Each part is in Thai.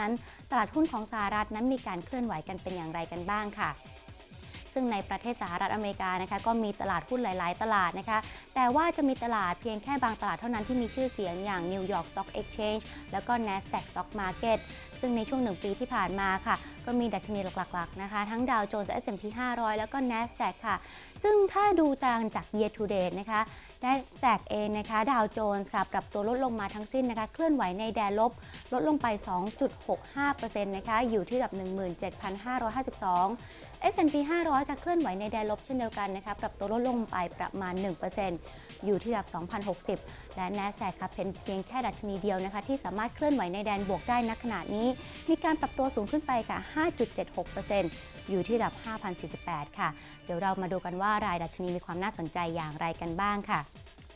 นั้นตลาดหุ้นของสหรัฐนั้นมีการเคลื่อนไหวกันเป็นอย่างไรกันบ้างค่ะ ซึ่งในประเทศสหรัฐอเมริกานะคะก็มีตลาดหุ้นหลาย ๆ ตลาดนะคะ แต่ว่าจะมีตลาดเพียงแค่บางตลาดเท่านั้นที่มีชื่อเสียงอย่าง New York Stock Exchange แล้วก็ NASDAQ Stock Market ซึ่งในช่วงหนึ่งปีที่ผ่านมาค่ะ ก็มีดัชนีหลัก ๆ นะคะ ทั้งดาวโจนส์ S&P 500 แล้วก็ NASDAQ ค่ะ ซึ่งถ้าดูตามจาก year to date นะคะ NASDAQ เองนะคะดาวโจนส์ค่ะปรับตัวลดลงมาทั้งสิ้นนะคะเคลื่อนไหวในแดนลบลดลงไป 2.65%นะคะอยู่ที่ระดับ 17,552 S&P 500ค่ะเคลื่อนไหวในแดนลบเช่นเดียวกันนะคะปรับตัวลดลงไปประมาณ 1%อยู่ที่ระดับ 2,060 และ NASDAQ ค่ะเป็นเพียงแค่ดัชนีเดียวนะคะที่สามารถเคลื่อนไหวในแดนบวกได้ณขณะนี้ มีการปรับตัวสูงขึ้นไปค่ะ 5.76% อยู่ที่ระดับ 5,048 ค่ะ เดี๋ยวเรามาดูกันว่ารายดัชนีมีความน่าสนใจอย่างไรกันบ้างค่ะ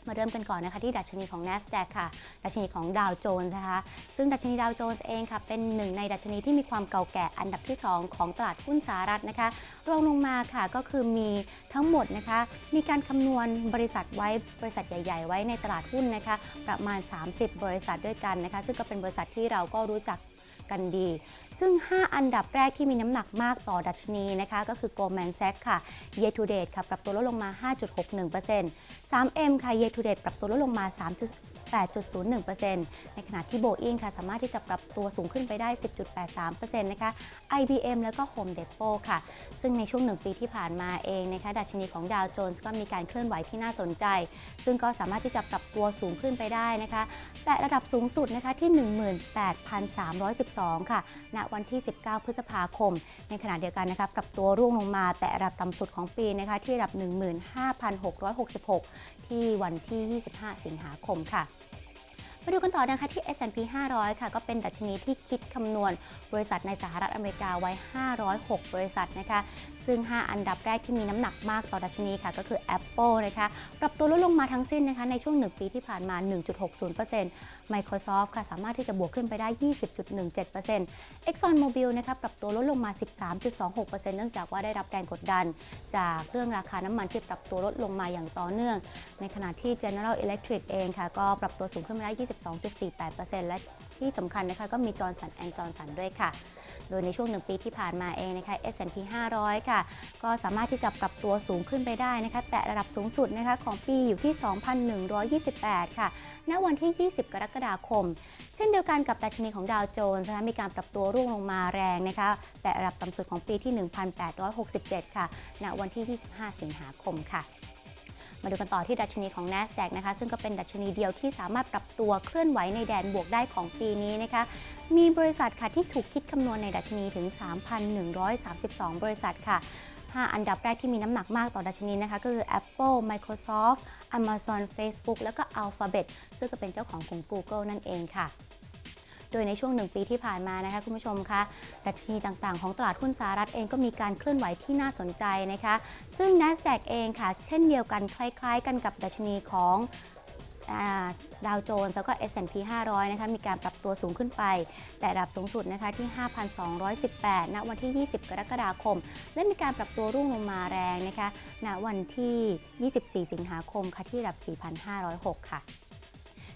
มาเริ่มกันก่อนนะคะที่ดัชนีของ NASDAQ ค่ะ ดัชนีของดาวโจนส์นะคะ ซึ่งดัชนีดาวโจนส์เองค่ะ เป็นหนึ่งในดัชนีที่มีความเก่าแก่อันดับที่ 2 ของตลาดหุ้นสหรัฐนะคะ รองลงมาค่ะก็คือมีทั้งหมดนะคะ มีการคำนวณบริษัทไว้บริษัทใหญ่ ๆ ไว้ในตลาดหุ้นนะคะ ประมาณ 30 บริษัทด้วยกันนะคะ ซึ่งก็เป็นบริษัทที่เราก็รู้จัก กันดี ซึ่ง 5 อันดับแรกที่มีน้ำหนักมากต่อดัชนีนะคะก็คือ Goldman Sachs ค่ะ Year to date ค่ะปรับตัวลดลงมา 5.61% 3M ค่ะ Year to date ปรับตัวลดลงมา 8.01%ในขณะที่ Boeing ค่ะสามารถที่จะปรับตัวสูงขึ้นไปได้ 10.83%นะคะ IBM แล้วก็ Home Depot ค่ะ ซึ่งในช่วงหนึ่งปีที่ผ่านมาเองนะคะดัชนีของดาวโจนส์ก็มีการเคลื่อนไหวที่น่าสนใจ ซึ่งก็สามารถที่จะปรับตัวสูงขึ้นไปได้นะคะแต่ระดับสูงสุดนะคะที่ 18,312 ค่ะ ณ วันที่ 19 พฤษภาคม ในขณะเดียวกันนะคะปรับตัวร่วงลงมาแต่ระดับต่ำสุดของปีนะคะที่ระดับ 15,666 ที่วันที่ 25 สิงหาคมค่ะ มาดูกันต่อนะคะที่ S&P 500 ค่ะก็เป็นดัชนีที่คิดคำนวณบริษัทในสหรัฐอเมริกาไว้ 506 บริษัทนะคะ ซึ่ง 5 อันดับแรกที่มีน้ำหนักมากต่อดัชนีค่ะก็คือ Apple นะคะปรับตัวลดลงมาทั้งสิ้นนะคะในช่วง 1 ปีที่ผ่านมา 1.60% Microsoft ค่ะสามารถที่จะบวกขึ้นไปได้ 20.17% ExxonMobil นะคะปรับตัวลดลงมา 13.26%เนื่องจากว่าได้รับแรงกดดัน จากเรื่องราคาน้ำมันที่ปรับตัวลดลงมาอย่างต่อเนื่อง ในขณะที่ General Electric เองค่ะก็ปรับตัวสูงขึ้นมาได้22.48%และที่สำคัญนะคะก็มี Johnson Johnson ด้วยค่ะ โดยในช่วงหนึ่งปีที่ผ่านมาเองนะคะ S&P 500 ค่ะ ก็สามารถที่จะปรับตัวสูงขึ้นไปได้นะคะ แต่ระดับสูงสุดนะคะของปีอยู่ที่ 2,128 ค่ะ ณ วันที่ 20 กรกฎาคม เช่นเดียวกันกับดัชนีของดาวโจนส์นะคะมีการปรับตัวร่วงลงมาแรงนะคะ แต่ระดับต่ำสุดของปีที่ 1,867 ค่ะ ณ วันที่ 25 สิงหาคมค่ะ มาดูกันต่อที่ดัชนีของ NASDAQ นะคะ ซึ่งก็เป็นดัชนีเดียวที่สามารถปรับตัวเคลื่อนไหวในแดนบวกได้ของปีนี้นะคะ มีบริษัทค่ะที่ถูกคิดคำนวณในดัชนีถึง 3,132 บริษัทค่ะ 5 อันดับแรกที่มีน้ำหนักมากต่อดัชนีนะคะก็คือ Apple Microsoft Amazon Facebook แล้วก็ Alphabet ซึ่งก็เป็นเจ้าของของ Google นั่นเองค่ะ โดยในช่วงหนึ่งปีที่ผ่านมานะคะคุณผู้ชมคะดัชนีต่างๆ ของตลาดหุ้นสหรัฐเองก็มีการเคลื่อนไหวที่น่าสนใจนะคะ ซึ่ง NASDAQ เองค่ะ เช่นเดียวกันคล้ายๆ กันกับดัชนีของดาวโจนส์แล้วก็ S&P 500 นะคะ มีการปรับตัวสูงขึ้นไป แต่ระดับสูงสุดนะคะที่ 5,218 ณ วันที่ 20 กรกฎาคม และมีการปรับตัวรุ่งลงมาแรงนะคะ ณ วันที่ 24 สิงหาคม ค่ะ ที่ระดับ 4,506 ค่ะ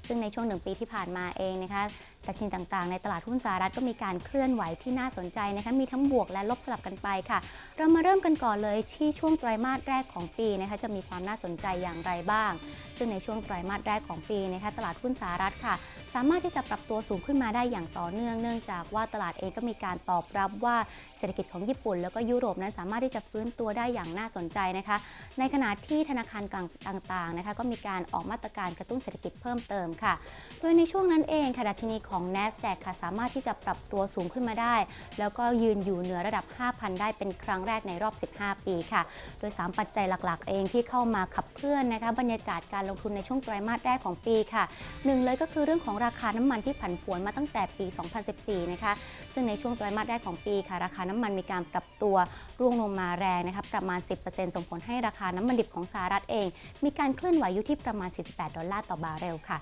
ซึ่งในช่วงหนึ่งปีที่ผ่านมาเองนะคะดัชนีต่างๆ ในตลาดหุ้นสหรัฐก็มีการเคลื่อนไหวที่น่าสนใจนะคะมีทั้งบวกและลบสลับกันไปค่ะ เรามาเริ่มกันก่อนเลยที่ช่วงไตรมาสแรกของปีนะคะจะมีความน่าสนใจอย่างไรบ้าง ซึ่งในช่วงไตรมาสแรกของปีนะคะตลาดหุ้นสหรัฐค่ะ สามารถที่จะปรับตัวสูงขึ้นมาได้อย่างต่อเนื่องเนื่องจากว่าตลาดเองก็มีการตอบรับว่าเศรษฐกิจของญี่ปุ่น แล้วก็ยุโรปนั้นสามารถที่จะฟื้นตัวได้อย่างน่าสนใจนะคะ ในขณะที่ธนาคารกลางต่างๆนะคะก็มีการออกมาตรการกระตุ้นเศรษฐกิจเพิ่มเติมค่ะ โดยในช่วงนั้นเองค่ะดัชนีของ NASDAQ ค่ะสามารถที่จะปรับตัวสูงขึ้นมาได้ แล้วก็ยืนอยู่เหนือระดับ 5,000 ได้เป็นครั้งแรกในรอบ 15 ปีค่ะ โดย 3 ปัจจัยหลักๆ เองที่เข้ามาขับเคลื่อนนะคะบรรยากาศการลงทุนในช่วงไตรมาสแรกของปีค่ะหนึ่งเลยก็คือเรื่องของราคาน้ำมันที่ผันผวนมาตั้งแต่ปี 2014 นะคะ ซึ่งในช่วงไตรมาสแรกของปีค่ะ ราคาน้ำมันมีการปรับตัวร่วงลงมาแรงนะคะประมาณ 10%ส่งผลให้ราคาน้ำมันดิบของสหรัฐเอง มีการเคลื่อนไหวอยู่ที่ประมาณ 48 ดอลลาร์ต่อบาร์เรลค่ะ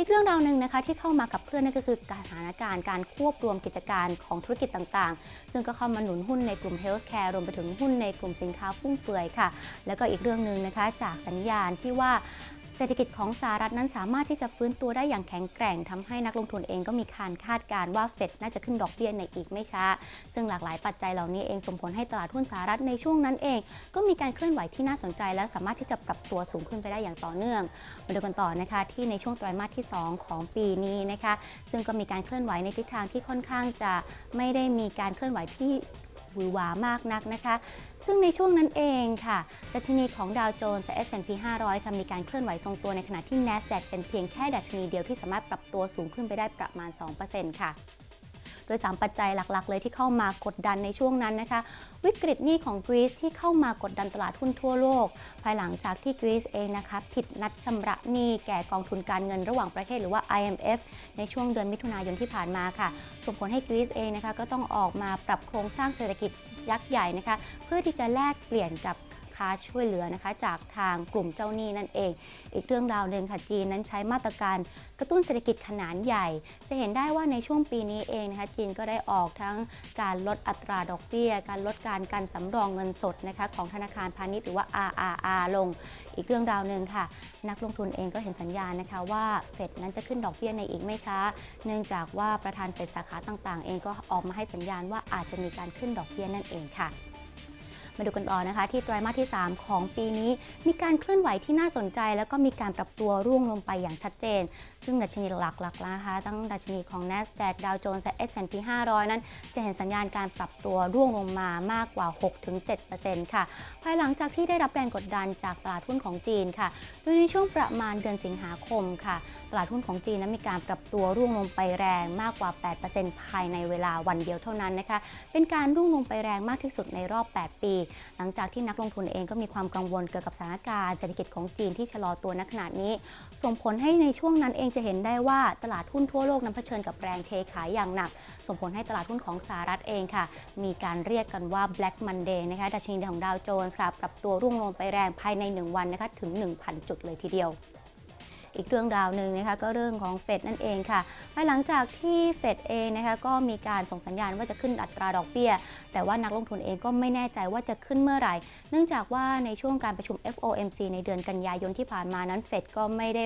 อีกเรื่องราวหนึ่งนะคะที่เข้ามากับเพื่อนนั่นก็คือการสถานการณ์การควบรวมกิจการของธุรกิจต่างๆ ซึ่งก็เข้ามาหนุนหุ้นในกลุ่มเฮลท์แคร์รวมไปถึงหุ้นในกลุ่มสินค้าฟุ่มเฟือยค่ะ แล้วก็อีกเรื่องหนึ่งนะคะจากสัญญาณที่ว่า เศรษฐกิจของสหรัฐนั้นสามารถที่จะฟื้นตัวได้อย่างแข็งแกร่งทำให้นักลงทุนเองก็มีการคาดการณ์ว่าเฟดน่าจะขึ้นดอกเบี้ยในอีกไม่ช้า ซึ่งหลากหลายปัจจัยเหล่านี้เองส่งผลให้ตลาดหุ้นสหรัฐในช่วงนั้นเอง ก็มีการเคลื่อนไหวที่น่าสนใจ และสามารถที่จะปรับตัวสูงขึ้นไปได้อย่างต่อเนื่องมาดูกันต่อนะคะที่ในช่วงไตรมาสที่ 2 ของปีนี้นะคะซึ่งก็มีการเคลื่อนไหวในทิศทางที่ค่อนข้างจะไม่ได้มีการเคลื่อนไหวที่ หวือหวามากนักนะคะ ซึ่งในช่วงนั้นเองค่ะดัชนีของดาวโจนส์ S&P 500ค่ะมีการเคลื่อนไหวทรงตัวในขณะที่ NASDAQ เป็นเพียงแค่ดัชนีเดียวที่สามารถปรับตัวสูงขึ้นไปได้ประมาณ 2%ค่ะ โดย 3 ปัจจัยหลักๆ เลยที่เข้ามากดดันในช่วงนั้นนะคะ วิกฤตหนี้ของกรีซที่เข้ามากดดันตลาดหุ้นทั่วโลก ภายหลังจากที่กรีซเองนะคะผิดนัดชำระหนี้แก่กองทุนการเงินระหว่างประเทศหรือว่า IMF ในช่วงเดือนมิถุนายนที่ผ่านมาค่ะส่งผลให้กรีซเองนะคะก็ต้องออกมาปรับโครงสร้างเศรษฐกิจยักษ์ใหญ่นะคะเพื่อที่จะแลกเปลี่ยนกับ ค้าช่วยเหลือนะคะ จากทางกลุ่มเจ้าหนี้นั่นเอง อีกเรื่องราวหนึ่งค่ะจีนนั้นใช้มาตรการกระตุ้นเศรษฐกิจขนาดใหญ่ จะเห็นได้ว่าในช่วงปีนี้เองนะคะจีนก็ได้ออกทั้งการลดอัตราดอกเบี้ย การลดการกันสำรองเงินสดนะคะของธนาคารพาณิชย์หรือว่า RRR ลง อีกเรื่องราวหนึ่งค่ะ นักลงทุนเองก็เห็นสัญญาณนะคะว่าเฟดนั้นจะขึ้นดอกเบี้ยในอีกไม่ช้า เนื่องจากว่าประธานเฟดสาขาต่างๆ เองก็ออกมาให้สัญญาณว่าอาจจะมีการขึ้นดอกเบี้ยนั่นเองค่ะ มาดูกันต่อนะคะ ที่ไตรมาสที่ 3 ของปีนี้ มีการเคลื่อนไหวที่น่าสนใจ แล้วก็มีการปรับตัวร่วงลงไปอย่างชัดเจนซึ่งดัชนีหลักๆนะคะตั้งดัชนีของ NASDAQ Dow Jones และ S&P 500 นั้น จะเห็นสัญญาณการปรับตัวร่วงลงมามากกว่า 6-7%ค่ะ ภายหลังจากที่ได้รับแรงกดดันจากตลาดหุ้นของจีนค่ะโดยในช่วงประมาณเดือนสิงหาคมค่ะ ตลาดหุ้นของจีนนั้นมีการปรับตัวร่วงลงไปแรงมากกว่า 8%ภายในเวลาวันเดียวเท่านั้นนะคะ เป็นการร่วงลงไปแรงมากที่สุดในรอบ 8 ปี หลังจากที่นักลงทุนเองก็มีความกังวลเกี่ยวกับสถานการณ์เศรษฐกิจของจีนที่ชะลอตัวณขณะนี้ ส่งผลให้ในช่วงนั้นเองจะเห็นได้ว่าตลาดหุ้นทั่วโลกนั้นเผชิญกับแรงเทขายอย่างหนัก ส่งผลให้ตลาดหุ้นของสหรัฐเองค่ะ มีการเรียกกันว่า Black Monday นะคะดัชนีของดาวโจนส์ค่ะปรับตัวร่วงลงไปแรงภายใน 1 วันนะคะถึง 1,000 จุดเลยทีเดียวอีกเรื่องราวหนึ่งนะคะก็เรื่องของเฟดนั่นเองค่ะภายหลังจากที่เฟดเองนะคะก็มีการส่งสัญญาณว่าจะขึ้นอัตราดอกเบี้ย แต่ว่านักลงทุนเองก็ไม่แน่ใจว่าจะขึ้นเมื่อไหร่ เนื่องจากว่าในช่วงการประชุม FOMC ในเดือนกันยายนที่ผ่านมานั้นเฟดก็ไม่ได้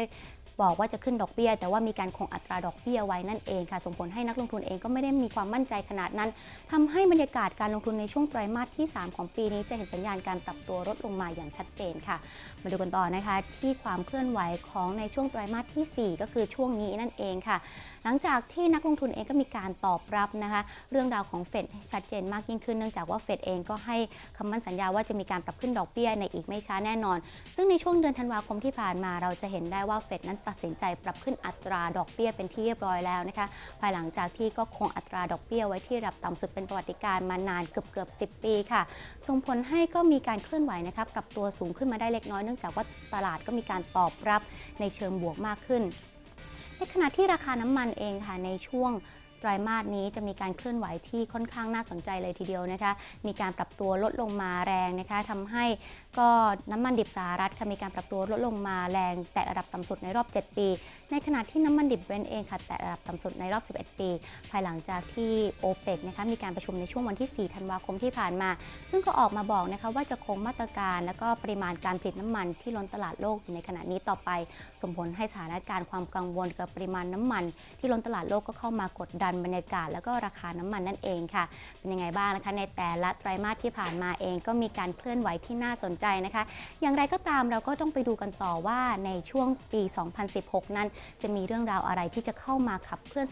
บอกว่าจะขึ้นดอกเบี้ย แต่ว่ามีการคงอัตราดอกเบี้ยไว้นั่นเองค่ะ ส่งผลให้นักลงทุนเองก็ไม่ได้มีความมั่นใจขนาดนั้นทำให้บรรยากาศการลงทุนในช่วงไตรมาสที่ 3 ของปีนี้จะเห็นสัญญาณการปรับตัวลดลงมาอย่างชัดเจนค่ะ มาดูกันต่อนะคะ ที่ความเคลื่อนไหวของในช่วงไตรมาสที่ 4 ก็คือช่วงนี้นั่นเองค่ะ หลังจากที่นักลงทุนเองก็มีการตอบรับนะคะ เรื่องราวของเฟดชัดเจนมากยิ่งขึ้นเนื่องจากว่าเฟดเองก็ให้คำมั่นสัญญาว่าจะมีการปรับขึ้นดอกเบี้ยในอีกไม่ช้าแน่นอน ซึ่งในช่วงเดือนธันวาคมที่ผ่านมาเราจะเห็นได้ว่าเฟดนั้นตัดสินใจปรับขึ้นอัตราดอกเบี้ยเป็นที่เรียบร้อยแล้วนะคะภายหลังจากที่ก็คงอัตราดอกเบี้ยไว้ที่ระดับต่ำสุดเป็นประวัติการมานานเกือบเกือบ10 ปีค่ะ ส่งผลให้ก็มีการเคลื่อนไหวนะคะปรับตัวสูงขึ้นมาได้เล็กน้อยเนื่องจากว่าตลาดก็มีการตอบรับในเชิงบวกมากขึ้น ในขณะที่ราคาน้ำมันเองค่ะในช่วงไตรมาสนี้จะมีการเคลื่อนไหวที่ค่อนข้างน่าสนใจเลยทีเดียวนะคะ มีการปรับตัวลดลงมาแรงนะคะทำให้ ก็น้ำมันดิบสหรัฐค่ะมีการปรับตัวลดลงมาแรงแตะระดับต่ำสุดในรอบ 7 ปี ในขณะที่น้ำมันดิบเบรนท์เองค่ะแตะระดับต่ำสุดในรอบ 11 ปี ภายหลังจากที่โอเปกนะคะมีการประชุมในช่วงวันที่ 4 ธันวาคมที่ผ่านมา ซึ่งก็ออกมาบอกนะคะว่าจะคงมาตรการ และก็ปริมาณการผลิตน้ำมันที่ล้นตลาดโลกในขณะนี้ต่อไป ส่งผลให้สถานการณ์ความกังวลกับปริมาณน้ำมัน ที่ล้นตลาดโลกก็เข้ามากดดันบรรยากาศ แล้วก็ราคาน้ำมันนั่นเองค่ะ เป็นยังไงบ้างนะคะในแต่ละไตรมาสที่ผ่านมาเองก็มีการเคลื่อนไหวที่น่าสนใจนะคะ อย่างไรก็ตามเราก็ต้องไปดูกันต่อว่าในช่วงปี 2016 นั้น จะมีเรื่องราวอะไรที่จะเข้ามาขับเคลื่อน